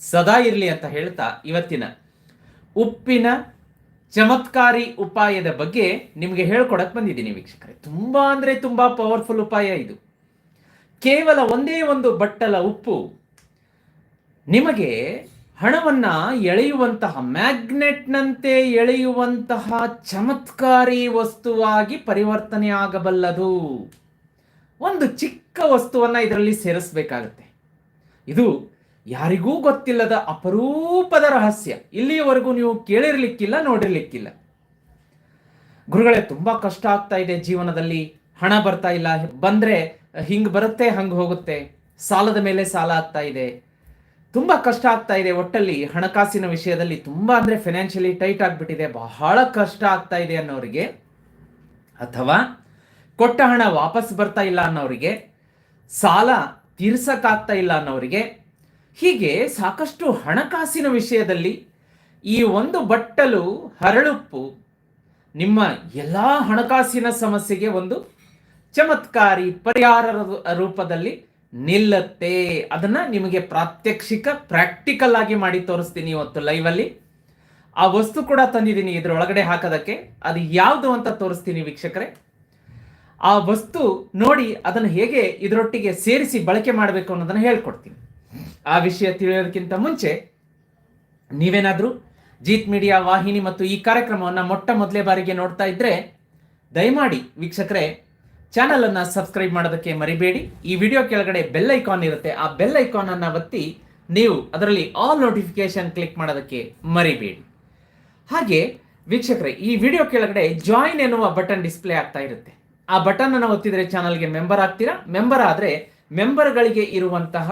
ಸದಾ ಇರಲಿ ಅಂತ ಹೇಳ್ತಾ ಇವತ್ತಿನ ಉಪ್ಪಿನ ಚಮತ್ಕಾರಿ ಉಪಾಯದ ಬಗ್ಗೆ ನಿಮಗೆ ಹೇಳ್ಕೊಡಕ್ ಬಂದಿದ್ದೀನಿ ವೀಕ್ಷಕರೇ. ತುಂಬಾ ಅಂದ್ರೆ ತುಂಬಾ ಪವರ್ಫುಲ್ ಉಪಾಯ ಇದು. ಕೇವಲ ಒಂದೇ ಒಂದು ಬಟ್ಟಲ ಉಪ್ಪು ನಿಮಗೆ ಹಣವನ್ನ ಎಳೆಯುವಂತಹ ಮ್ಯಾಗ್ನೆಟ್ನಂತೆ ಎಳೆಯುವಂತಹ ಚಮತ್ಕಾರಿ ವಸ್ತುವಾಗಿ ಪರಿವರ್ತನೆ ಆಗಬಲ್ಲದು. ಒಂದು ಚಿಕ್ಕ ವಸ್ತುವನ್ನ ಇದರಲ್ಲಿ ಸೇರಿಸಬೇಕಾಗತ್ತೆ. ಇದು ಯಾರಿಗೂ ಗೊತ್ತಿಲ್ಲದ ಅಪರೂಪದ ರಹಸ್ಯ. ಇಲ್ಲಿಯವರೆಗೂ ನೀವು ಕೇಳಿರ್ಲಿಕ್ಕಿಲ್ಲ, ನೋಡಿರ್ಲಿಕ್ಕಿಲ್ಲ. ಗುರುಗಳೇ, ತುಂಬಾ ಕಷ್ಟ ಆಗ್ತಾ ಇದೆ ಜೀವನದಲ್ಲಿ. ಹಣ ಬರ್ತಾ ಇಲ್ಲ. ಬಂದ್ರೆ ಹಿಂಗ್ ಬರುತ್ತೆ, ಹಂಗ್ ಹೋಗುತ್ತೆ. ಸಾಲದ ಮೇಲೆ ಸಾಲ ಆಗ್ತಾ ಇದೆ. ತುಂಬಾ ಕಷ್ಟ ಆಗ್ತಾ ಇದೆ ಒಟ್ಟಲ್ಲಿ. ಹಣಕಾಸಿನ ವಿಷಯದಲ್ಲಿ ತುಂಬಾ ಅಂದ್ರೆ ಫೈನಾನ್ಷಿಯಲಿ ಟೈಟ್ ಆಗ್ಬಿಟ್ಟಿದೆ. ಬಹಳ ಕಷ್ಟ ಆಗ್ತಾ ಇದೆ ಅನ್ನೋರಿಗೆ. ಅಥವಾ ಕೊಟ್ಟ ಹಣ ವಾಪಸ್ ಬರ್ತಾ ಇಲ್ಲ ಅನ್ನೋರಿಗೆ. ಸಾಲ ತೀರ್ಸಕ್ಕಾಗ್ತಾ ಇಲ್ಲ ಅನ್ನೋರಿಗೆ. ಹೀಗೆ ಸಾಕಷ್ಟು ಹಣಕಾಸಿನ ವಿಷಯದಲ್ಲಿ ಈ ಒಂದು ಬಟ್ಟಲು ಹರಳುಪ್ಪು ನಿಮ್ಮ ಎಲ್ಲ ಹಣಕಾಸಿನ ಸಮಸ್ಯೆಗೆ ಒಂದು ಚಮತ್ಕಾರಿ ಪರಿಹಾರ ರೂಪದಲ್ಲಿ ನಿಲ್ಲತ್ತೆ. ಅದನ್ನ ನಿಮಗೆ ಪ್ರಾತ್ಯಕ್ಷಿಕ, ಪ್ರಾಕ್ಟಿಕಲ್ ಆಗಿ ಮಾಡಿ ತೋರಿಸ್ತೀನಿ ಇವತ್ತು ಲೈವ್ ಅಲ್ಲಿ ಆ ವಸ್ತು ಕೂಡ ತಂದಿದ್ದೀನಿ ಇದರೊಳಗಡೆ ಹಾಕೋದಕ್ಕೆ. ಅದು ಯಾವುದು ಅಂತ ತೋರಿಸ್ತೀನಿ ವೀಕ್ಷಕರೇ. ಆ ವಸ್ತು ನೋಡಿ ಅದನ್ನು ಹೇಗೆ ಇದರೊಟ್ಟಿಗೆ ಸೇರಿಸಿ ಬಳಕೆ ಮಾಡಬೇಕು ಅನ್ನೋದನ್ನು ಹೇಳ್ಕೊಡ್ತೀನಿ. ಆ ವಿಷಯ ತಿಳಿಯೋದಕ್ಕಿಂತ ಮುಂಚೆ ನೀವೇನಾದರೂ ಜೀತ್ ಮೀಡಿಯಾ ವಾಹಿನಿ ಮತ್ತು ಈ ಕಾರ್ಯಕ್ರಮವನ್ನು ಮೊಟ್ಟ ಮೊದಲೇ ಬಾರಿಗೆ ನೋಡ್ತಾ ಇದ್ರೆ ದಯಮಾಡಿ ವೀಕ್ಷಕರೇ ಚಾನಲನ್ನು ಸಬ್ಸ್ಕ್ರೈಬ್ ಮಾಡೋದಕ್ಕೆ ಮರಿಬೇಡಿ. ಈ ವಿಡಿಯೋ ಕೆಳಗಡೆ ಬೆಲ್ ಐಕಾನ್ ಇರುತ್ತೆ. ಆ ಬೆಲ್ ಐಕಾನ್ ಅನ್ನ ಒತ್ತಿ ನೀವು ಅದರಲ್ಲಿ ಆಲ್ ನೋಟಿಫಿಕೇಶನ್ ಕ್ಲಿಕ್ ಮಾಡೋದಕ್ಕೆ ಮರಿಬೇಡಿ. ಹಾಗೆ ವೀಕ್ಷಕರೇ, ಈ ವಿಡಿಯೋ ಕೆಳಗಡೆ ಜಾಯಿನ್ ಎನ್ನುವ ಬಟನ್ ಡಿಸ್ಪ್ಲೇ ಆಗ್ತಾ ಇರುತ್ತೆ. ಆ ಬಟನ್ ಅನ್ನು ಒತ್ತಿದ್ರೆ ಚಾನಲ್ಗೆ ಮೆಂಬರ್ ಆಗ್ತೀರಾ? ಮೆಂಬರ್ ಆದ್ರೆ ಮೆಂಬರ್ಗಳಿಗೆ ಇರುವಂತಹ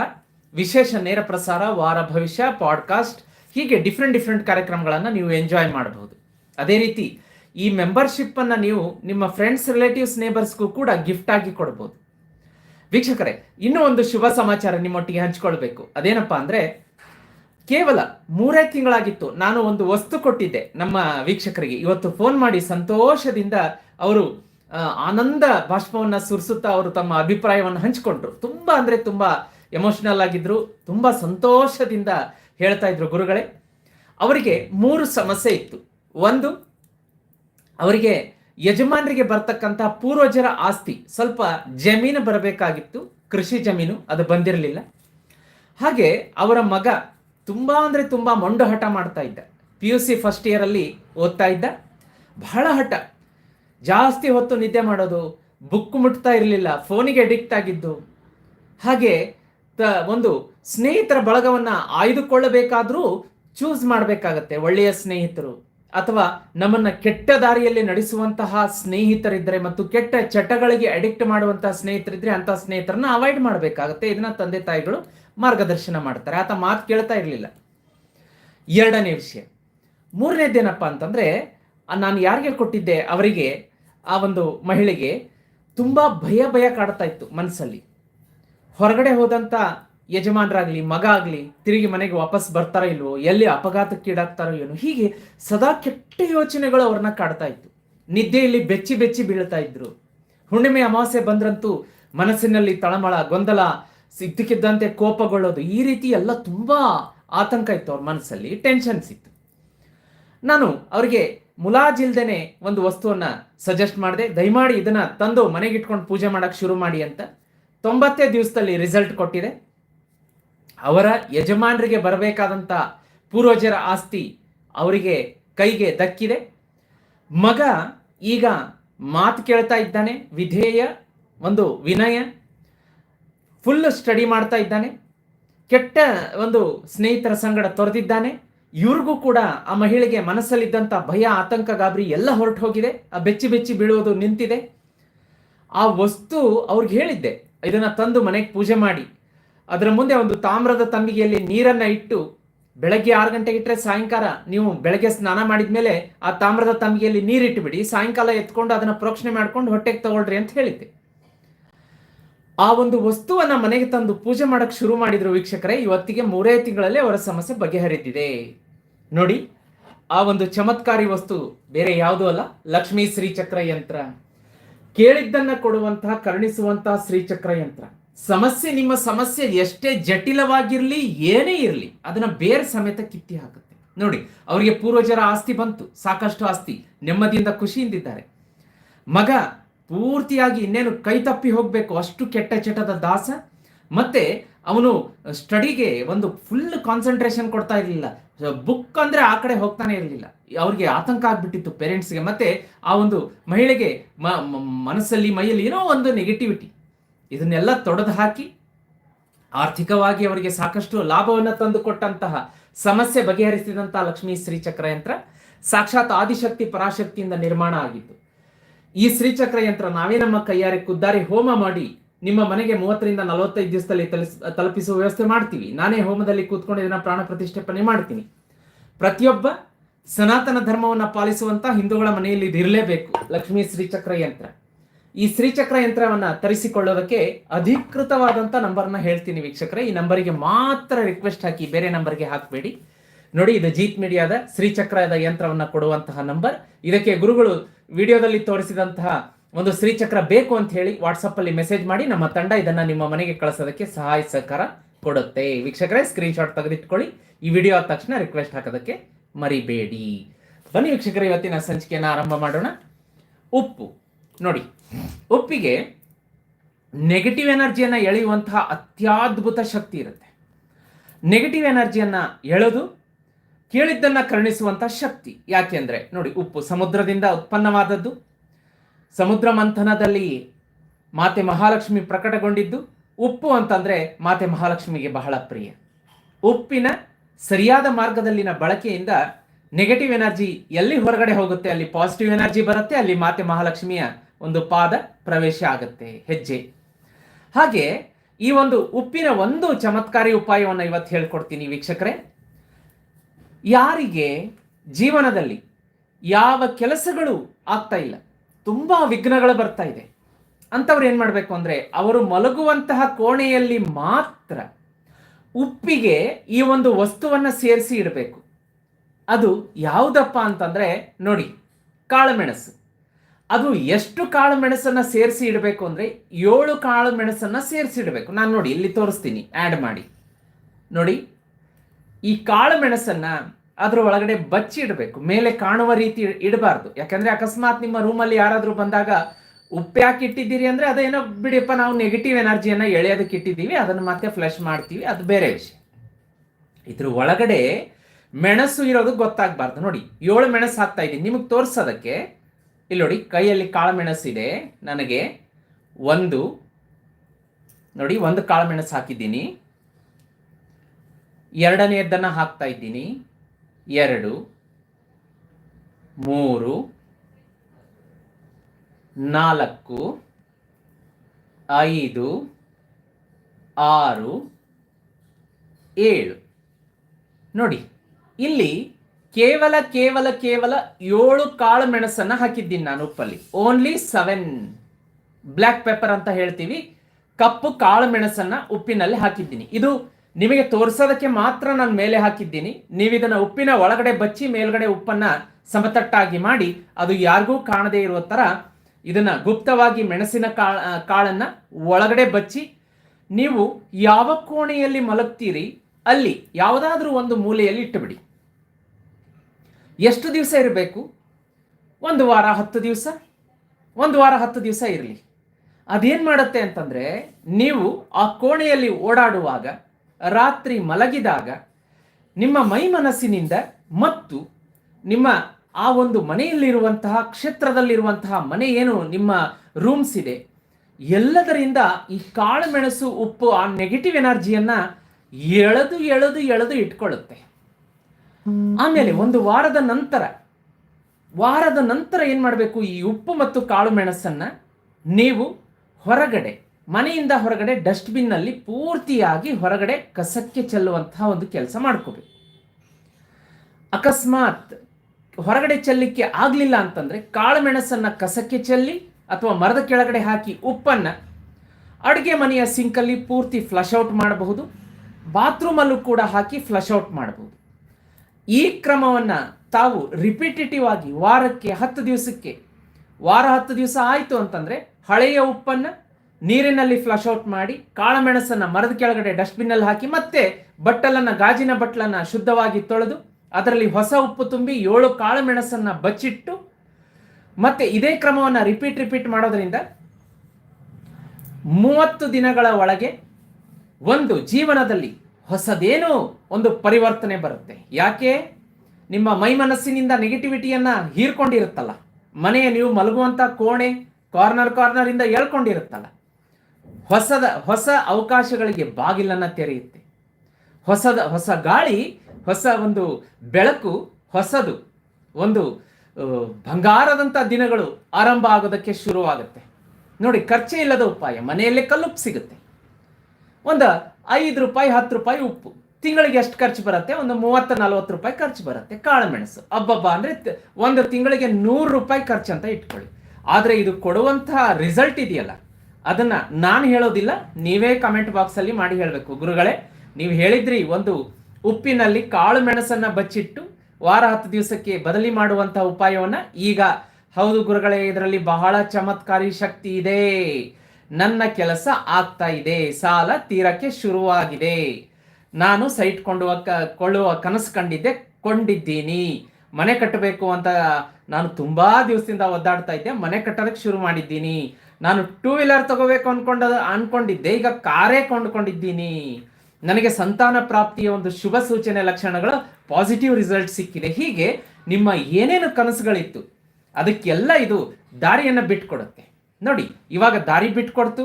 ವಿಶೇಷ ನೇರ ಪ್ರಸಾರ, ವಾರ ಭವಿಷ್ಯ ಪಾಡ್ಕಾಸ್ಟ್ ಹೀಗೆ ಡಿಫ್ರೆಂಟ್ ಡಿಫ್ರೆಂಟ್ ಕಾರ್ಯಕ್ರಮಗಳನ್ನು ನೀವು ಎಂಜಾಯ್ ಮಾಡಬಹುದು. ಅದೇ ರೀತಿ, ಈ ಮೆಂಬರ್ಶಿಪ್ ಅನ್ನ ನೀವು ನಿಮ್ಮ ಫ್ರೆಂಡ್ಸ್ ರಿಲೇಟಿವ್ಸ್ ನೇಬರ್ಸ್ಗೂ ಕೂಡ ಗಿಫ್ಟ್ ಆಗಿ ಕೊಡ್ಬೋದು. ವೀಕ್ಷಕರೇ, ಇನ್ನೂ ಒಂದು ಶುಭ ಸಮಾಚಾರ ನಿಮ್ಮೊಟ್ಟಿಗೆ ಹಂಚ್ಕೊಳ್ಬೇಕು. ಅದೇನಪ್ಪಾ ಅಂದ್ರೆ, ಕೇವಲ ಮೂರೇ ತಿಂಗಳಾಗಿತ್ತು, ನಾನು ಒಂದು ವಸ್ತು ಕೊಟ್ಟಿದ್ದೆ ನಮ್ಮ ವೀಕ್ಷಕರಿಗೆ. ಇವತ್ತು ಫೋನ್ ಮಾಡಿ ಸಂತೋಷದಿಂದ ಅವರು ಆನಂದ ಭಾಷ್ಮವನ್ನು ಸುರಿಸುತ್ತಾ ಅವರು ತಮ್ಮ ಅಭಿಪ್ರಾಯವನ್ನು ಹಂಚಿಕೊಂಡ್ರು. ತುಂಬಾ ಅಂದ್ರೆ ತುಂಬಾ ಎಮೋಷನಲ್ ಆಗಿದ್ರು, ತುಂಬ ಸಂತೋಷದಿಂದ ಹೇಳ್ತಾ ಇದ್ರು ಗುರುಗಳೇ. ಅವರಿಗೆ ಮೂರು ಸಮಸ್ಯೆ ಇತ್ತು. ಒಂದು, ಅವರಿಗೆ ಯಜಮಾನರಿಗೆ ಬರ್ತಕ್ಕಂಥ ಪೂರ್ವಜರ ಆಸ್ತಿ ಸ್ವಲ್ಪ ಜಮೀನು ಬರಬೇಕಾಗಿತ್ತು. ಕೃಷಿ ಜಮೀನು, ಅದು ಬಂದಿರಲಿಲ್ಲ. ಹಾಗೆ ಅವರ ಮಗ ತುಂಬ ಅಂದ್ರೆ ತುಂಬ ಮೊಂಡು ಹಠ ಮಾಡ್ತಾ ಇದ್ದ. P U C first year ಅಲ್ಲಿ ಓದ್ತಾ ಇದ್ದ. ಬಹಳ ಹಠ. ಜಾಸ್ತಿ ಹೊತ್ತು ನಿದ್ದೆ ಮಾಡೋದು, ಬುಕ್ ಮುಟ್ತಾ ಇರಲಿಲ್ಲ ಫೋನಿಗೆ ಅಡಿಕ್ಟ್ ಆಗಿದ್ದು. ಹಾಗೆ ಒಂದು ಸ್ನೇಹಿತರ ಬಳಗವನ್ನ ಆಯ್ದುಕೊಳ್ಳಬೇಕಾದ್ರೂ ಚೂಸ್ ಮಾಡಬೇಕಾಗತ್ತೆ ಒಳ್ಳೆಯ ಸ್ನೇಹಿತರು. ಅಥವಾ ನಮ್ಮನ್ನ ಕೆಟ್ಟ ದಾರಿಯಲ್ಲಿ ನಡೆಸುವಂತಹ ಸ್ನೇಹಿತರಿದ್ದರೆ ಮತ್ತು ಕೆಟ್ಟ ಚಟಗಳಿಗೆ ಅಡಿಕ್ಟ್ ಮಾಡುವಂತಹ ಸ್ನೇಹಿತರಿದ್ದರೆ ಅಂತಹ ಸ್ನೇಹಿತರನ್ನ ಅವಾಯ್ಡ್ ಮಾಡಬೇಕಾಗತ್ತೆ. ಇದನ್ನ ತಂದೆ ತಾಯಿಗಳು ಮಾರ್ಗದರ್ಶನ ಮಾಡ್ತಾರೆ. ಆತ ಮಾತು ಕೇಳ್ತಾ ಇರಲಿಲ್ಲ. ಎರಡನೇ ವಿಷಯ. ಮೂರನೇದೇನಪ್ಪ ಅಂತಂದ್ರೆ ನಾನು ಯಾರಿಗೆ ಕೊಟ್ಟಿದ್ದೆ ಅವರಿಗೆ, ಆ ಒಂದು ಮಹಿಳೆಗೆ ತುಂಬಾ ಭಯ ಭಯ ಕಾಡ್ತಾ ಇತ್ತು ಮನಸ್ಸಲ್ಲಿ ಹೊರಗಡೆ ಹೋದಂತ ಯಜಮಾನರಾಗ್ಲಿ ಮಗ ಆಗ್ಲಿ ತಿರುಗಿ ಮನೆಗೆ ವಾಪಸ್ ಬರ್ತಾರೋ ಇಲ್ವೋ, ಎಲ್ಲಿ ಅಪಘಾತಕ್ಕೀಡಾಗ್ತಾರೋ ಏನು, ಹೀಗೆ ಸದಾ ಕೆಟ್ಟ ಯೋಚನೆಗಳು ಅವ್ರನ್ನ ಕಾಡ್ತಾ ಇತ್ತು. ನಿದ್ದೆಯಲ್ಲಿ ಬೆಚ್ಚಿ ಬೆಚ್ಚಿ ಬೀಳ್ತಾ ಇದ್ರು. ಹುಣ್ಣಿಮೆ ಅಮಾವಾಸ್ಯೆ ಬಂದ್ರಂತೂ ಮನಸ್ಸಿನಲ್ಲಿ ತಳಮಳ, ಗೊಂದಲ ಸಿದ್ದಕ್ಕಿದ್ದಂತೆ ಕೋಪಗೊಳ್ಳೋದು, ಈ ರೀತಿ ಎಲ್ಲ ತುಂಬಾ ಆತಂಕ ಇತ್ತು ಅವ್ರ ಮನಸ್ಸಲ್ಲಿ ಟೆನ್ಷನ್ಸ್ ಇತ್ತು. ನಾನು ಅವರಿಗೆ ಮುಲಾಜಿಲ್ದೇನೆ ಒಂದು ವಸ್ತುವನ್ನ ಸಜೆಸ್ಟ್ ಮಾಡಿದೆ, ದಯಮಾಡಿ ಇದನ್ನ ತಂದು ಮನೆಗೆ ಇಟ್ಕೊಂಡು ಪೂಜೆ ಮಾಡಕ್ ಶುರು ಮಾಡಿ ಅಂತ. ತೊಂಬತ್ತೇ ದಿವಸದಲ್ಲಿ ರಿಸಲ್ಟ್ ಕೊಟ್ಟಿದೆ. ಅವರ ಯಜಮಾನರಿಗೆ ಬರಬೇಕಾದಂಥ ಪೂರ್ವಜರ ಆಸ್ತಿ ಅವರಿಗೆ ಕೈಗೆ ದಕ್ಕಿದೆ. ಮಗ ಈಗ ಮಾತು ಕೇಳ್ತಾ ಇದ್ದಾನೆ, ವಿಧೇಯ, ಒಂದು ವಿನಯ ಫುಲ್ ಸ್ಟಡಿ ಮಾಡ್ತಾ ಇದ್ದಾನೆ. ಕೆಟ್ಟ ಒಂದು ಸ್ನೇಹಿತರ ಸಂಗಡ ತೊರೆದಿದ್ದಾನೆ. ಇವ್ರಿಗೂ ಕೂಡ ಆ ಮಹಿಳೆಗೆ ಮನಸ್ಸಲ್ಲಿದ್ದಂಥ ಭಯ, ಆತಂಕ, ಗಾಬರಿ ಎಲ್ಲ ಹೊರಟು ಹೋಗಿದೆ ಆ ಬೆಚ್ಚಿ ಬೆಚ್ಚಿ ಬೀಳುವುದು ನಿಂತಿದೆ. ಆ ವಸ್ತು ಅವ್ರಿಗೆ ಹೇಳಿದ್ದೆ. ಇದನ್ನ ತಂದು ಮನೆಗೆ ಪೂಜೆ ಮಾಡಿ. ಅದರ ಮುಂದೆ ಒಂದು ತಾಮ್ರದ ತಂಬಿಗೆಯಲ್ಲಿ ನೀರನ್ನ ಇಟ್ಟು ಬೆಳಗ್ಗೆ ಆರು ಗಂಟೆಗೆ ಇಟ್ಟರೆ ಸಾಯಂಕಾಲ ನೀವು ಬೆಳಗ್ಗೆ ಸ್ನಾನ ಮಾಡಿದ ಮೇಲೆ ಆ ತಾಮ್ರದ ತಂಬಿಗೆಯಲ್ಲಿ ನೀರಿಟ್ಟುಬಿಡಿ, ಸಾಯಂಕಾಲ ಎತ್ಕೊಂಡು ಅದನ್ನು ಪ್ರೋಕ್ಷಣೆ ಮಾಡ್ಕೊಂಡು ಹೊಟ್ಟೆಗೆ ತಗೊಳ್ರಿ ಅಂತ ಹೇಳಿದ್ದೆ. ಆ ಒಂದು ವಸ್ತುವನ್ನ ಮನೆಗೆ ತಂದು ಪೂಜೆ ಮಾಡಕ್ ಶುರು ಮಾಡಿದ್ರು ವೀಕ್ಷಕರೇ, ಇವತ್ತಿಗೆ ಮೂರೇ ತಿಂಗಳಲ್ಲಿ ಅವರ ಸಮಸ್ಯೆ ಬಗೆಹರಿದಿದೆ. ನೋಡಿ, ಆ ಒಂದು ಚಮತ್ಕಾರಿ ವಸ್ತು ಬೇರೆ ಯಾವುದೂ ಅಲ್ಲ? ಲಕ್ಷ್ಮೀ ಶ್ರೀಚಕ್ರ ಯಂತ್ರ. ಕೇಳಿದ್ದನ್ನ ಕೊಡುವಂತಹ, ಕರುಣಿಸುವಂತಹ ಶ್ರೀಚಕ್ರ ಯಂತ್ರ. ಸಮಸ್ಯೆ ನಿಮ್ಮ ಸಮಸ್ಯೆ ಎಷ್ಟೇ ಜಟಿಲವಾಗಿರ್ಲಿ, ಏನೇ ಇರಲಿ, ಅದನ್ನ ಬೇರೆ ಸಮೇತ ಕಿತ್ತಿ ಹಾಕುತ್ತೆ. ನೋಡಿ, ಅವರಿಗೆ ಪೂರ್ವಜರ ಆಸ್ತಿ ಬಂತು, ಸಾಕಷ್ಟು ಆಸ್ತಿ, ನೆಮ್ಮದಿಯಿಂದ ಖುಷಿಯಿಂದಿದ್ದಾರೆ. ಮಗ ಪೂರ್ತಿಯಾಗಿ ಇನ್ನೇನು ಕೈ ತಪ್ಪಿ ಹೋಗಬೇಕು, ಅಷ್ಟು ಕೆಟ್ಟ ಚಟದ ದಾಸ, ಮತ್ತೆ ಅವನು ಸ್ಟಡಿಗೆ ಒಂದು ಫುಲ್ ಕಾನ್ಸಂಟ್ರೇಷನ್ ಕೊಡ್ತಾ ಇರಲಿಲ್ಲ. ಬುಕ್ ಅಂದ್ರೆ ಆ ಕಡೆ ಹೋಗ್ತಾನೆ ಇರಲಿಲ್ಲ. ಅವ್ರಿಗೆ ಆತಂಕ ಆಗ್ಬಿಟ್ಟಿತ್ತು ಪೇರೆಂಟ್ಸ್ಗೆ ಮತ್ತೆ ಆ ಒಂದು ಮಹಿಳೆಗೆ ಮನಸ್ಸಲ್ಲಿ, ಮೈಯಲ್ಲಿ ಏನೋ ಒಂದು ನೆಗೆಟಿವಿಟಿ ಇದನ್ನೆಲ್ಲ ತೊಡೆದು ಹಾಕಿ ಆರ್ಥಿಕವಾಗಿ ಅವರಿಗೆ ಸಾಕಷ್ಟು ಲಾಭವನ್ನು ತಂದುಕೊಟ್ಟಂತಹ ಸಮಸ್ಯೆ ಬಗೆಹರಿಸಿದಂತಹ ಲಕ್ಷ್ಮೀ ಶ್ರೀಚಕ್ರ ಯಂತ್ರ ಸಾಕ್ಷಾತ್ ಆದಿಶಕ್ತಿ, ಪರಾಶಕ್ತಿಯಿಂದ ನಿರ್ಮಾಣ ಆಗಿತ್ತು. ಈ ಶ್ರೀಚಕ್ರ ಯಂತ್ರ ನಾವೇ ನಮ್ಮ ಕೈಯಾರೆ ಕುದ್ದಾರಿ ಹೋಮ ಮಾಡಿ ನಿಮ್ಮ ಮನೆಗೆ ಮೂವತ್ತರಿಂದ ನಲವತ್ತೈದು ದಿವಸದಲ್ಲಿ ತಲಿಸ್- ತಲುಪಿಸುವ ವ್ಯವಸ್ಥೆ ಮಾಡ್ತೀವಿ. ನಾನೇ ಹೋಮದಲ್ಲಿ ಕೂತ್ಕೊಂಡು ಇದನ್ನ ಪ್ರಾಣ ಪ್ರತಿಷ್ಠಾಪನೆ ಮಾಡ್ತೀನಿ. ಪ್ರತಿಯೊಬ್ಬ ಸನಾತನ ಧರ್ಮವನ್ನು ಪಾಲಿಸುವಂತ ಹಿಂದೂಗಳ ಮನೆಯಲ್ಲಿ ಇದಿರಲೇಬೇಕು ಲಕ್ಷ್ಮೀ ಶ್ರೀಚಕ್ರ ಯಂತ್ರ. ಈ ಶ್ರೀಚಕ್ರ ಯಂತ್ರವನ್ನ ತರಿಸಿಕೊಳ್ಳೋದಕ್ಕೆ ಅಧಿಕೃತವಾದಂತ ನಂಬರ್ನ ಹೇಳ್ತೀನಿ ವೀಕ್ಷಕರೇ. ಈ ನಂಬರಿಗೆ ಮಾತ್ರ ರಿಕ್ವೆಸ್ಟ್ ಹಾಕಿ, ಬೇರೆ ನಂಬರ್ಗೆ ಹಾಕಬೇಡಿ. ನೋಡಿ, ಇದು ಜೀತ್ ಮೀಡಿಯಾದ ಶ್ರೀಚಕ್ರದ ಯಂತ್ರವನ್ನ ಕೊಡುವಂತಹ ನಂಬರ್ ಇದಕ್ಕೆ ಗುರುಗಳು ವಿಡಿಯೋದಲ್ಲಿ ತೋರಿಸಿದಂತಹ ಒಂದು ಶ್ರೀಚಕ್ರ ಬೇಕು ಅಂತ ಹೇಳಿ ವಾಟ್ಸಪ್ಪಲ್ಲಿ ಮೆಸೇಜ್ ಮಾಡಿ ನಮ್ಮ ತಂಡ ಇದನ್ನ ನಿಮ್ಮ ಮನೆಗೆ ಕಳಿಸೋದಕ್ಕೆ ಸಹಾಯ ಸಹಕಾರ ಕೊಡುತ್ತೆ. ವೀಕ್ಷಕರೇ ಸ್ಕ್ರೀನ್ಶಾಟ್ ತೆಗೆದಿಟ್ಕೊಳ್ಳಿ. ಈ ವಿಡಿಯೋ ಆದ ತಕ್ಷಣ ರಿಕ್ವೆಸ್ಟ್ ಹಾಕೋದಕ್ಕೆ ಮರಿಬೇಡಿ. ಬನ್ನಿ ವೀಕ್ಷಕರೇ, ಇವತ್ತಿನ ಸಂಚಿಕೆಯನ್ನು ಆರಂಭ ಮಾಡೋಣ. ಉಪ್ಪು. ನೋಡಿ, ಉಪ್ಪಿಗೆ ನೆಗೆಟಿವ್ ಎನರ್ಜಿಯನ್ನ ಎಳೆಯುವಂತಹ ಅತ್ಯದ್ಭುತ ಶಕ್ತಿ ಇರುತ್ತೆ. ನೆಗೆಟಿವ್ ಎನರ್ಜಿಯನ್ನ ಎಳೆದು ಕೇಳಿದ್ದನ್ನ ಕರುಣಿಸುವಂತಹ ಶಕ್ತಿ. ಯಾಕೆಂದ್ರೆ ನೋಡಿ, ಉಪ್ಪು ಸಮುದ್ರದಿಂದ ಉತ್ಪನ್ನವಾದದ್ದು. ಸಮುದ್ರ ಮಂಥನದಲ್ಲಿ ಮಾತೆ ಮಹಾಲಕ್ಷ್ಮಿ ಪ್ರಕಟಗೊಂಡಿದ್ದು ಉಪ್ಪು ಅಂತಂದ್ರೆ ಮಾತೆ ಮಹಾಲಕ್ಷ್ಮಿಗೆ ಬಹಳ ಪ್ರಿಯ. ಉಪ್ಪಿನ ಸರಿಯಾದ ಮಾರ್ಗದಲ್ಲಿನ ಬಳಕೆಯಿಂದ ನೆಗೆಟಿವ್ ಎನರ್ಜಿ ಎಲ್ಲಿ ಹೊರಗಡೆ ಹೋಗುತ್ತೆ, ಅಲ್ಲಿ ಪಾಸಿಟಿವ್ ಎನರ್ಜಿ ಬರುತ್ತೆ, ಅಲ್ಲಿ ಮಾತೆ ಮಹಾಲಕ್ಷ್ಮಿಯ ಒಂದು ಪಾದ ಪ್ರವೇಶ ಆಗುತ್ತೆ, ಹೆಜ್ಜೆ. ಹಾಗೆ ಈ ಒಂದು ಉಪ್ಪಿನ ಒಂದು ಚಮತ್ಕಾರಿ ಉಪಾಯವನ್ನು ಇವತ್ತು ಹೇಳ್ಕೊಡ್ತೀನಿ ವೀಕ್ಷಕರೇ. ಯಾರಿಗೆ ಜೀವನದಲ್ಲಿ ಯಾವ ಕೆಲಸಗಳು ಆಗ್ತಾ ಇಲ್ಲ ತುಂಬಾ ವಿಘ್ನಗಳು ಬರ್ತಾ ಇದೆ. ಅಂಥವ್ರು ಏನು ಮಾಡಬೇಕು ಅಂದರೆ, ಅವರು ಮಲಗುವಂತಹ ಕೋಣೆಯಲ್ಲಿ ಮಾತ್ರ ಉಪ್ಪಿಗೆ ಈ ಒಂದು ವಸ್ತುವನ್ನು ಸೇರಿಸಿ ಇಡಬೇಕು. ಅದು ಯಾವುದಪ್ಪ ಅಂತಂದ್ರೆ, ನೋಡಿ, ಕಾಳುಮೆಣಸು. ಅದು ಎಷ್ಟು ಕಾಳು ಮೆಣಸನ್ನ ಸೇರಿಸಿ ಇಡಬೇಕು ಅಂದ್ರೆ, ಏಳು ಕಾಳು ಮೆಣಸನ್ನ ಸೇರಿಸಿ ಇಡಬೇಕು. ನಾನು ನೋಡಿ, ಇಲ್ಲಿ ತೋರಿಸ್ತೀನಿ ಆ್ಯಡ್ ಮಾಡಿ. ನೋಡಿ, ಈ ಕಾಳು ಮೆಣಸನ್ನ ಅದ್ರ ಒಳಗಡೆ ಬಚ್ಚಿ ಇಡಬೇಕು, ಮೇಲೆ ಕಾಣುವ ರೀತಿ ಇಡಬಾರ್ದು. ಯಾಕಂದ್ರೆ ಅಕಸ್ಮಾತ್ ನಿಮ್ಮ ರೂಮಲ್ಲಿ ಯಾರಾದ್ರೂ ಬಂದಾಗ ಉಪ್ಪು ಯಾಕೆ ಇಟ್ಟಿದ್ದೀರಿ ಅಂದ್ರೆ ಅದೇನೋ ಬಿಡಿಯಪ್ಪ ನಾವು ನೆಗೆಟಿವ್ ಎನರ್ಜಿಯನ್ನ ಎಳೆಯೋದಕ್ಕೆ ಇಟ್ಟಿದ್ದೀವಿ, ಅದನ್ನು ಮತ್ತೆ ಫ್ಲಶ್ ಮಾಡ್ತೀವಿ, ಅದು ಬೇರೆ ವಿಷಯ. ಇದ್ರ ಒಳಗಡೆ ಮೆಣಸು ಇರೋದು ಗೊತ್ತಾಗಬಾರ್ದು. ನೋಡಿ, ಏಳು ಮೆಣಸು ಹಾಕ್ತಾ ಇದ್ದೀನಿ. ನಿಮಗೆ ತೋರಿಸೋದಕ್ಕೆ, ಇಲ್ಲಿ ನೋಡಿ, ಕೈಯಲ್ಲಿ ಕಾಳು ಮೆಣಸಿದೆ, ನನಗೆ ಒಂದು, ನೋಡಿ, ಒಂದು ಕಾಳು ಮೆಣಸು ಹಾಕಿದ್ದೀನಿ. ಎರಡನೆಯದ್ದನ್ನು ಹಾಕ್ತಾ ಇದ್ದೀನಿ. ಎರಡು, ಮೂರು, ನಾಲ್ಕು, ಐದು, ಆರು, ಏಳು. ನೋಡಿ, ಇಲ್ಲಿ ಕೇವಲ ಕೇವಲ ಕೇವಲ ಏಳು ಕಾಳು ಮೆಣಸನ್ನ ಹಾಕಿದ್ದೀನಿ ನಾನು ಉಪ್ಪಲ್ಲಿ. ಓನ್ಲಿ ಸೆವೆನ್ ಬ್ಲ್ಯಾಕ್ ಪೆಪ್ಪರ್ ಅಂತ ಹೇಳ್ತೀವಿ. ಕಪ್ಪು ಕಾಳು ಮೆಣಸನ್ನ ಉಪ್ಪಿನಲ್ಲಿ ಹಾಕಿದ್ದೀನಿ. ಇದು ನಿಮಗೆ ತೋರಿಸೋದಕ್ಕೆ ಮಾತ್ರ ನಾನು ಮೇಲೆ ಹಾಕಿದ್ದೀನಿ. ನೀವು ಇದನ್ನ ಉಪ್ಪಿನ ಒಳಗಡೆ ಬಚ್ಚಿ ಮೇಲ್ಗಡೆ ಉಪ್ಪನ್ನ ಸಮತಟ್ಟಾಗಿ ಮಾಡಿ, ಅದು ಯಾರಿಗೂ ಕಾಣದೇ ಇರುವ ತರ ಇದನ್ನ ಗುಪ್ತವಾಗಿ ಮೆಣಸಿನ ಕಾಳ ಕಾಳನ್ನ ಒಳಗಡೆ ಬಚ್ಚಿ, ನೀವು ಯಾವ ಕೋಣೆಯಲ್ಲಿ ಮಲಗ್ತೀರಿ, ಅಲ್ಲಿ ಯಾವುದಾದ್ರೂ ಒಂದು ಮೂಲೆಯಲ್ಲಿ ಇಟ್ಟುಬಿಡಿ. ಎಷ್ಟು ದಿವಸ ಇರಬೇಕು? ಒಂದು ವಾರ, ಹತ್ತು ದಿವಸ? ಒಂದು ವಾರ, ಹತ್ತು ದಿವಸ ಇರಲಿ. ಅದೇನು ಮಾಡುತ್ತೆ ಅಂತಂದರೆ, ನೀವು ಆ ಕೋಣೆಯಲ್ಲಿ ಓಡಾಡುವಾಗ ರಾತ್ರಿ ಮಲಗಿದಾಗ ನಿಮ್ಮ ಮೈ ಮನಸ್ಸಿನಿಂದ ಮತ್ತು ನಿಮ್ಮ ಆ ಒಂದು ಮನೆಯಲ್ಲಿರುವಂತಹ ಕ್ಷೇತ್ರದಲ್ಲಿರುವಂತಹ ಮನೆ ಏನು, ನಿಮ್ಮ ರೂಮ್ಸ್ ಇದೆ, ಎಲ್ಲದರಿಂದ ಈ ಕಾಳು ಮೆಣಸು, ಉಪ್ಪು ಆ ನೆಗೆಟಿವ್ ಎನರ್ಜಿಯನ್ನ ಎಳೆದು ಎಳೆದು ಎಳೆದು ಇಟ್ಕೊಳ್ಳುತ್ತೆ. ಆಮೇಲೆ ಒಂದು ವಾರದ ನಂತರ ವಾರದ ನಂತರ ಏನು ಮಾಡಬೇಕು? ಈ ಉಪ್ಪು ಮತ್ತು ಕಾಳು ಮೆಣಸನ್ನ ನೀವು ಹೊರಗಡೆ ಮನೆಯಿಂದ ಹೊರಗಡೆ ಡಸ್ಟ್ಬಿನ್ನಲ್ಲಿ ಪೂರ್ತಿಯಾಗಿ ಹೊರಗಡೆ ಕಸಕ್ಕೆ ಚೆಲ್ಲುವಂತಹ ಒಂದು ಕೆಲಸ ಮಾಡ್ಕೋಬೇಕು. ಅಕಸ್ಮಾತ್ ಹೊರಗಡೆ ಚೆಲ್ಲಿಕ್ಕೆ ಆಗಲಿಲ್ಲ ಅಂತಂದರೆ ಕಾಳುಮೆಣಸನ್ನು ಕಸಕ್ಕೆ ಚೆಲ್ಲಿ ಅಥವಾ ಮರದ ಕೆಳಗಡೆ ಹಾಕಿ ಉಪ್ಪನ್ನು ಅಡುಗೆ ಮನೆಯ ಸಿಂಕಲ್ಲಿ ಪೂರ್ತಿ ಫ್ಲಶ್ ಔಟ್ ಮಾಡಬಹುದು. ಬಾತ್ರೂಮಲ್ಲೂ ಕೂಡ ಹಾಕಿ ಫ್ಲಶ್ ಔಟ್ ಮಾಡಬಹುದು. ಈ ಕ್ರಮವನ್ನು ತಾವು ರಿಪಿಟೇಟಿವ್ ಆಗಿ ವಾರಕ್ಕೆ ಹತ್ತು ದಿವಸಕ್ಕೆ ವಾರ ಹತ್ತು ದಿವಸ ಆಯಿತು ಅಂತಂದರೆ ಹಳೆಯ ಉಪ್ಪನ್ನು ನೀರಿನಲ್ಲಿ ಫ್ಲಶ್ ಔಟ್ ಮಾಡಿ, ಕಾಳುಮೆಣಸನ್ನು ಮರದ ಕೆಳಗಡೆ ಡಸ್ಟ್ಬಿನ್ನಲ್ಲಿ ಹಾಕಿ ಮತ್ತೆ ಬಟ್ಟಲನ್ನು, ಗಾಜಿನ ಬಟ್ಟಲನ್ನು ಶುದ್ಧವಾಗಿ ತೊಳೆದು, ಅದರಲ್ಲಿ ಹೊಸ ಉಪ್ಪು ತುಂಬಿ ಏಳು ಕಾಳುಮೆಣಸನ್ನು ಬಚ್ಚಿಟ್ಟು, ಮತ್ತೆ ಇದೇ ಕ್ರಮವನ್ನು ರಿಪೀಟ್ ರಿಪೀಟ್ ಮಾಡೋದ್ರಿಂದ ಮೂವತ್ತು ದಿನಗಳ ಒಳಗೆ ಒಂದು ಜೀವನದಲ್ಲಿ ಹೊಸದೇನು ಒಂದು ಪರಿವರ್ತನೆ ಬರುತ್ತೆ. ಯಾಕೆ? ನಿಮ್ಮ ಮೈ ಮನಸ್ಸಿನಿಂದ ನೆಗೆಟಿವಿಟಿಯನ್ನು ಹೀರ್ಕೊಂಡಿರುತ್ತಲ್ಲ. ಮನೆಯ ನೀವು ಮಲಗುವಂತ ಕೋಣೆ ಕಾರ್ನರ್ ಕಾರ್ನರ್ ಇಂದ ಎಳ್ಕೊಂಡಿರುತ್ತಲ್ಲ ಹೊಸದ, ಹೊಸ ಅವಕಾಶಗಳಿಗೆ ಬಾಗಿಲನ್ನು ತೆರೆಯುತ್ತೆ. ಹೊಸದ, ಹೊಸ ಗಾಳಿ, ಹೊಸ ಒಂದು ಬೆಳಕು, ಹೊಸದು ಒಂದು ಬಂಗಾರದಂಥ ದಿನಗಳು ಆರಂಭ ಆಗೋದಕ್ಕೆ ಶುರುವಾಗುತ್ತೆ. ನೋಡಿ, ಖರ್ಚೇ ಇಲ್ಲದ ಉಪಾಯ, ಮನೆಯಲ್ಲೇ ಕಲ್ಲುಪ್ಪು ಸಿಗುತ್ತೆ. ಒಂದು ಐದು ರೂಪಾಯಿ, ಹತ್ತು ರೂಪಾಯಿ ಉಪ್ಪು. ತಿಂಗಳಿಗೆ ಎಷ್ಟು ಖರ್ಚು ಬರುತ್ತೆ? ಒಂದು ಮೂವತ್ತು, ನಲ್ವತ್ತು ರೂಪಾಯಿ ಖರ್ಚು ಬರುತ್ತೆ, ಕಾಳುಮೆಣಸು. ಅಬ್ಬಬ್ಬ ಅಂದರೆ ಒಂದು ತಿಂಗಳಿಗೆ ನೂರು ರೂಪಾಯಿ ಖರ್ಚು ಅಂತ ಇಟ್ಕೊಳ್ಳಿ. ಆದರೆ ಇದು ಕೊಡುವಂತಹ ರಿಸಲ್ಟ್ ಇದೆಯಲ್ಲ. ಅದನ್ನ ನಾನು ಹೇಳೋದಿಲ್ಲ, ನೀವೇ ಕಮೆಂಟ್ ಬಾಕ್ಸಲ್ಲಿ ಮಾಡಿ ಹೇಳಬೇಕು. ಗುರುಗಳೇ, ನೀವು ಹೇಳಿದ್ರಿ ಒಂದು ಉಪ್ಪಿನಲ್ಲಿ ಕಾಳು ಮೆಣಸನ್ನ ಬಚ್ಚಿಟ್ಟು ವಾರ ಹತ್ತು ದಿವಸಕ್ಕೆ ಬದಲಿ ಮಾಡುವಂತ ಉಪಾಯವನ್ನ ಈಗ ಹೌದು ಗುರುಗಳೇ, ಇದರಲ್ಲಿ ಬಹಳ ಚಮತ್ಕಾರಿ ಶಕ್ತಿ ಇದೆ. ನನ್ನ ಕೆಲಸ ಆಗ್ತಾ ಇದೆ, ಸಾಲ ತೀರಕ್ಕೆ ಶುರುವಾಗಿದೆ. ನಾನು ಸೈಟ್ ಕೊಂಡುವ ಕೊಳ್ಳುವ ಕನಸು ಕಂಡಿದ್ದೆ, ಕೊಂಡಿದ್ದೀನಿ. ಮನೆ ಕಟ್ಟಬೇಕು ಅಂತ ನಾನು ತುಂಬಾ ದಿವಸದಿಂದ ಒದ್ದಾಡ್ತಾ ಇದ್ದೆ, ಮನೆ ಕಟ್ಟೋದಕ್ಕೆ ಶುರು ಮಾಡಿದ್ದೀನಿ. ನಾನು ಟೂ ವೀಲರ್ ತಗೋಬೇಕು ಅನ್ಕೊಂಡ, ಅನ್ಕೊಂಡಿದ್ದೆ. ಈಗ ಕಾರೇ ಕೊಂಡ್ಕೊಂಡಿದ್ದೀನಿ. ನನಗೆ ಸಂತಾನ ಪ್ರಾಪ್ತಿಯ ಒಂದು ಶುಭ ಸೂಚನೆ ಲಕ್ಷಣಗಳು ಪಾಸಿಟಿವ್ ರಿಸಲ್ಟ್ ಸಿಕ್ಕಿದೆ. ಹೀಗೆ ನಿಮ್ಮ ಏನೇನು ಕನಸುಗಳಿತ್ತು, ಅದಕ್ಕೆಲ್ಲ ಇದು ದಾರಿಯನ್ನು ಬಿಟ್ಕೊಡುತ್ತೆ. ನೋಡಿ, ಇವಾಗ ದಾರಿ ಬಿಟ್ಕೊಡ್ತು.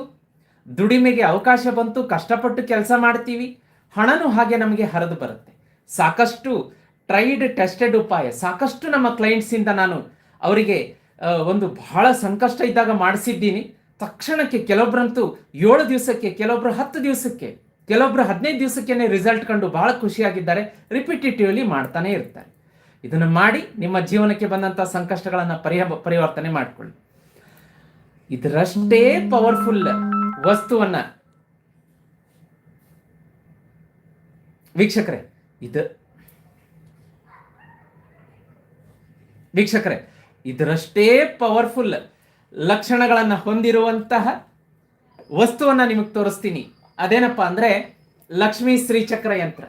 ದುಡಿಮೆಗೆ ಅವಕಾಶ ಬಂತು. ಕಷ್ಟಪಟ್ಟು ಕೆಲಸ ಮಾಡ್ತೀವಿ. ಹಣನೂ ಹಾಗೆ ನಮಗೆ ಹರಿದು ಬರುತ್ತೆ. ಸಾಕಷ್ಟು ಟ್ರೈಡ್ ಟೆಸ್ಟೆಡ್ ಉಪಾಯ, ಸಾಕಷ್ಟು ನಮ್ಮ ಕ್ಲೈಂಟ್ಸಿಂದ ನಾನು ಅವರಿಗೆ ಒಂದು ಬಹಳ ಸಂಕಷ್ಟ ಇದ್ದಾಗ ಮಾಡಿಸಿದ್ದೀನಿ. ತಕ್ಷಣಕ್ಕೆ ಕೆಲವೊಬ್ಬರಂತೂ ಏಳು ದಿವಸಕ್ಕೆ, ಕೆಲವೊಬ್ರು ಹತ್ತು ದಿವಸಕ್ಕೆ, ಕೆಲವೊಬ್ರು ಹದಿನೈದು ದಿವಸಕ್ಕೆ ರಿಸಲ್ಟ್ ಕಂಡು ಬಹಳ ಖುಷಿಯಾಗಿದ್ದಾರೆ. ರಿಪಿಟೇಟಿವ್ಲಿ ಮಾಡ್ತಾನೆ ಇರ್ತಾರೆ. ಇದನ್ನು ಮಾಡಿ ನಿಮ್ಮ ಜೀವನಕ್ಕೆ ಬಂದಂಥ ಸಂಕಷ್ಟಗಳನ್ನು ಪರಿಹ, ಪರಿವರ್ತನೆ ಮಾಡಿಕೊಳ್ಳಿ. ಇದರಷ್ಟೇ ಪವರ್ಫುಲ್ ವಸ್ತುವನ್ನ ವೀಕ್ಷಕರೇ, ಇದು ವೀಕ್ಷಕರೇ ಇದರಷ್ಟೇ ಪವರ್ಫುಲ್ ಲಕ್ಷಣಗಳನ್ನು ಹೊಂದಿರುವಂತಹ ವಸ್ತುವನ್ನು ನಿಮಗೆ ತೋರಿಸ್ತೀನಿ. ಅದೇನಪ್ಪ ಅಂದರೆ ಲಕ್ಷ್ಮೀ ಶ್ರೀಚಕ್ರ ಯಂತ್ರ.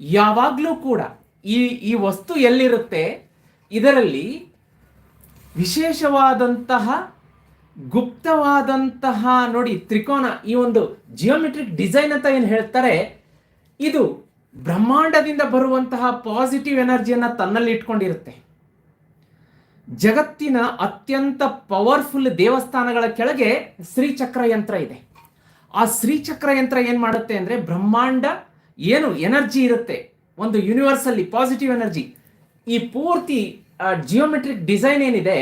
ಯಾವಾಗಲೂ ಕೂಡ ಈ ಈ ವಸ್ತು ಎಲ್ಲಿರುತ್ತೆ? ಇದರಲ್ಲಿ ವಿಶೇಷವಾದಂತಹ, ಗುಪ್ತವಾದಂತಹ ನೋಡಿ ತ್ರಿಕೋನ, ಈ ಒಂದು ಜಿಯೋಮೆಟ್ರಿಕ್ ಡಿಸೈನ್ ಅಂತ ಏನು ಹೇಳ್ತಾರೆ? ಇದು ಬ್ರಹ್ಮಾಂಡದಿಂದ ಬರುವಂತಹ ಪಾಸಿಟಿವ್ ಎನರ್ಜಿಯನ್ನು ತನ್ನಲ್ಲಿ ಇಟ್ಕೊಂಡಿರುತ್ತೆ ಜಗತ್ತಿನ ಅತ್ಯಂತ ಪವರ್ಫುಲ್ ದೇವಸ್ಥಾನಗಳ ಕೆಳಗೆ ಶ್ರೀಚಕ್ರ ಯಂತ್ರ ಇದೆ. ಆ ಶ್ರೀಚಕ್ರ ಯಂತ್ರ ಏನು ಮಾಡುತ್ತೆ ಅಂದ್ರೆ ಬ್ರಹ್ಮಾಂಡ ಏನು ಎನರ್ಜಿ ಇರುತ್ತೆ. ಒಂದು ಯೂನಿವರ್ಸಲ್ಲಿ ಪಾಸಿಟಿವ್ ಎನರ್ಜಿ ಈ ಪೂರ್ತಿ ಜಿಯೋಮೆಟ್ರಿಕ್ ಡಿಸೈನ್ ಏನಿದೆ,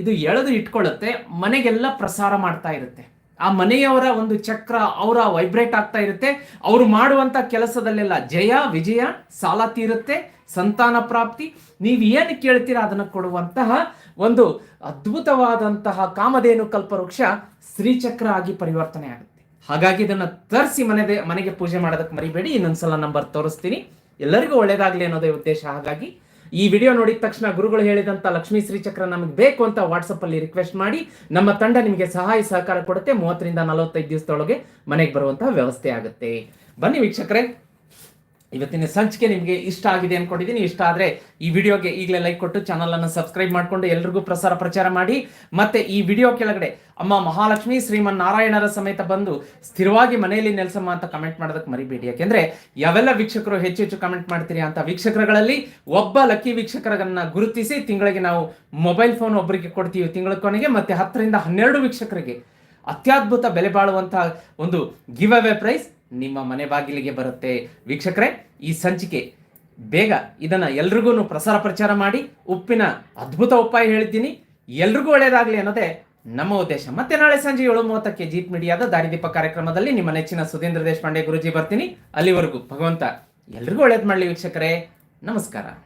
ಇದು ಎಳೆದು ಇಟ್ಕೊಳ್ಳುತ್ತೆ, ಮನೆಗೆಲ್ಲ ಪ್ರಸಾರ ಮಾಡ್ತಾ ಇರುತ್ತೆ. ಆ ಮನೆಯವರ ಒಂದು ಚಕ್ರ ಅವರ ವೈಬ್ರೇಟ್ ಆಗ್ತಾ ಇರುತ್ತೆ. ಅವರು ಮಾಡುವಂತ ಕೆಲಸದಲ್ಲೆಲ್ಲ ಜಯ, ವಿಜಯ, ಸಾಲ ತೀರುತ್ತೆ, ಸಂತಾನ ಪ್ರಾಪ್ತಿ. ನೀವು ಏನು ಕೇಳ್ತೀರಾ ಅದನ್ನು ಕೊಡುವಂತಹ ಒಂದು ಅದ್ಭುತವಾದಂತಹ ಕಾಮಧೇನು ಕಲ್ಪವೃಕ್ಷ ಶ್ರೀಚಕ್ರ ಆಗಿ ಪರಿವರ್ತನೆ ಆಗುತ್ತೆ. ಹಾಗಾಗಿ ಇದನ್ನು ತರಿಸಿ ಮನೆದೆ, ಮನೆಗೆ ಪೂಜೆ ಮಾಡೋದಕ್ಕೆ ಮರಿಬೇಡಿ. ಇನ್ನೊಂದ್ಸಲ ನಂಬರ್ ತೋರಿಸ್ತೀನಿ. ಎಲ್ಲರಿಗೂ ಒಳ್ಳೇದಾಗಲಿ ಅನ್ನೋದೇ ಉದ್ದೇಶ. ಹಾಗಾಗಿ ಈ ವಿಡಿಯೋ ನೋಡಿದ ತಕ್ಷಣ ಗುರುಗಳು ಹೇಳಿದಂತ ಲಕ್ಷ್ಮೀ ಶ್ರೀಚಕ್ರ ನಮಗೆ ಬೇಕು ಅಂತ ವಾಟ್ಸಪ್ ಅಲ್ಲಿ ರಿಕ್ವೆಸ್ಟ್ ಮಾಡಿ, ನಮ್ಮ ತಂಡ ನಿಮಗೆ ಸಹಾಯ ಸಹಕಾರ ಕೊಡುತ್ತೆ. ಮೂವತ್ತರಿಂದ ನಲವತ್ತೈದು ದಿವಸದೊಳಗೆ ಮನೆಗೆ ಬರುವಂತಹ ವ್ಯವಸ್ಥೆ ಆಗುತ್ತೆ. ಬನ್ನಿ ವೀಕ್ಷಕರೇ. ಇವತ್ತಿನ ಸಂಚಿಕೆ ನಿಮಗೆ ಇಷ್ಟ ಆಗಿದೆ ಅನ್ಕೊಂಡಿದ್ದೀನಿ ಇಷ್ಟ ಆದರೆ ಈ ವಿಡಿಯೋಗೆ ಈಗಲೇ ಲೈಕ್ ಕೊಟ್ಟು ಚಾನಲನ್ನು ಸಬ್ಸ್ಕ್ರೈಬ್ ಮಾಡಿಕೊಂಡು ಎಲ್ರಿಗೂ ಪ್ರಸಾರ ಪ್ರಚಾರ ಮಾಡಿ. ಮತ್ತೆ ಈ ವಿಡಿಯೋ ಕೆಳಗಡೆ ಅಮ್ಮ ಮಹಾಲಕ್ಷ್ಮಿ ಶ್ರೀಮನ್ ನಾರಾಯಣರ ಸಮೇತ ಬಂದು ಸ್ಥಿರವಾಗಿ ಮನೆಯಲ್ಲಿ ನೆಲೆಸಮ್ಮ ಅಂತ ಕಮೆಂಟ್ ಮಾಡೋದಕ್ಕೆ ಮರಿಬೇಡಿ. ಯಾಕೆಂದ್ರೆ ಯಾವೆಲ್ಲ ವೀಕ್ಷಕರು ಹೆಚ್ಚು ಹೆಚ್ಚು ಕಮೆಂಟ್ ಮಾಡ್ತೀರಿ ಅಂತ ವೀಕ್ಷಕರುಗಳಲ್ಲಿ ಒಬ್ಬ ಲಕ್ಕಿ ವೀಕ್ಷಕರನ್ನ ಗುರುತಿಸಿ ತಿಂಗಳಿಗೆ ನಾವು ಮೊಬೈಲ್ ಫೋನ್ ಒಬ್ಬರಿಗೆ ಕೊಡ್ತೀವಿ ತಿಂಗಳ ಕೊನೆಗೆ, ಮತ್ತೆ ಹತ್ತರಿಂದ ಹನ್ನೆರಡು ವೀಕ್ಷಕರಿಗೆ ಅತ್ಯದ್ಭುತ ಬೆಲೆ ಬಾಳುವಂತಹ ಒಂದು ಗಿವ್ ಅವೇ ಪ್ರೈಸ್ ನಿಮ್ಮ ಮನೆ ಬಾಗಿಲಿಗೆ ಬರುತ್ತೆ. ವೀಕ್ಷಕರೇ, ಈ ಸಂಚಿಕೆ ಬೇಗ ಇದನ್ನ ಎಲ್ರಿಗೂ ಪ್ರಸಾರ ಪ್ರಚಾರ ಮಾಡಿ, ಉಪ್ಪಿನ ಅದ್ಭುತ ಉಪಾಯ ಹೇಳಿದ್ದೀನಿ ಎಲ್ರಿಗೂ ಒಳ್ಳೇದಾಗಲಿ ಅನ್ನೋದೇ ನಮ್ಮ ಉದ್ದೇಶ. ಮತ್ತೆ ನಾಳೆ ಸಂಜೆ ಏಳು ಮೂವತ್ತಕ್ಕೆ ಜೀಪ್ ಮೀಡಿಯಾದ ದಾರಿದೀಪ ಕಾರ್ಯಕ್ರಮದಲ್ಲಿ ನಿಮ್ಮ ನೆಚ್ಚಿನ ಸುಧೀಂದ್ರ ದೇಶಪಾಂಡೆ ಗುರುಜಿ ಬರ್ತೀನಿ. ಅಲ್ಲಿವರೆಗೂ ಭಗವಂತ ಎಲ್ರಿಗೂ ಒಳ್ಳೇದು ಮಾಡಲಿ ವೀಕ್ಷಕರೇ. ನಮಸ್ಕಾರ.